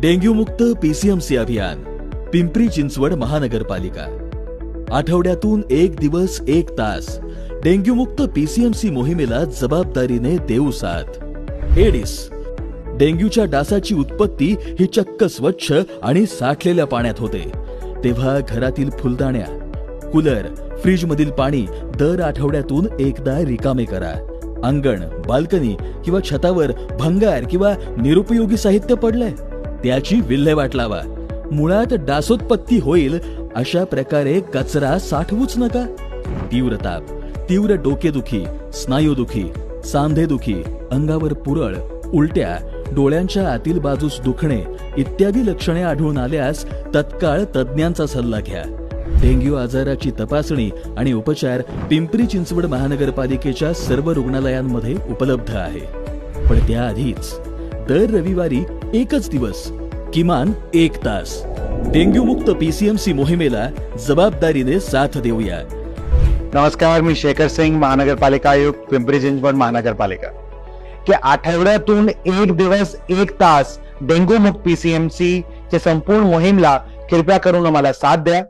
Dengue मुक्त PCMC अभियान पिंपरी चिंचवड महानगरपालिका. आठवड्यातून एक दिवस एक तास डेंग्यू मुक्त पीसीएमसी मोहिमेला जबाबदारीने देऊ साथ. एडिस डेंग्यूच्या डासाची उत्पत्ती ही चक्क स्वच्छ आणि साठलेल्या पाण्यात होते. तेव्हा घरातील फुलदाण्या कूलर फ्रीज मधील पाणी दर आठवड्यातून एकदा रिकामे करा. अंगण बाल्कनी किंवा छतावर भंगार किंवा निरुपयोगी साहित्य पडलंय. त्याची विल्हेवाट लावा. मुळात डासोत्पत्ती होईल अशा प्रकारे कचरा साठवूच नका. तीव्र ताप तीव्र डोकेदुखी स्नायूदुखी सांधेदुखी अंगावर पुरळ उलट्या डोळ्यांच्या आतील बाजूस दुखणे इत्यादी लक्षणे आढळून आल्यास तत्काळ तज्ज्ञांचा सल्ला घ्या. डेंग्यू आजाराची तपासणी आणि उपचार पिंपरी चिंचवड महानगरपालिकेच्या सर्व रुग्णालयांमध्ये उपलब्ध आहे. पण त्याआधीच दर रविवारी एकच दिवस किमान एक तास. डेंग्यू मुक्त पीसीएमसी मोहिमेला जबाबदारीने साथ देऊया. नमस्कार मी शेखर सिंग महानगरपालिका आयुक्त पिंपरी चिंचवड महानगरपालिका. की आठवड्यातून एक दिवस एक तास डेंग्यू मुक्त पीसीएमसी चे संपूर्ण मोहीमला कृपया करून आम्हाला साथ द्या.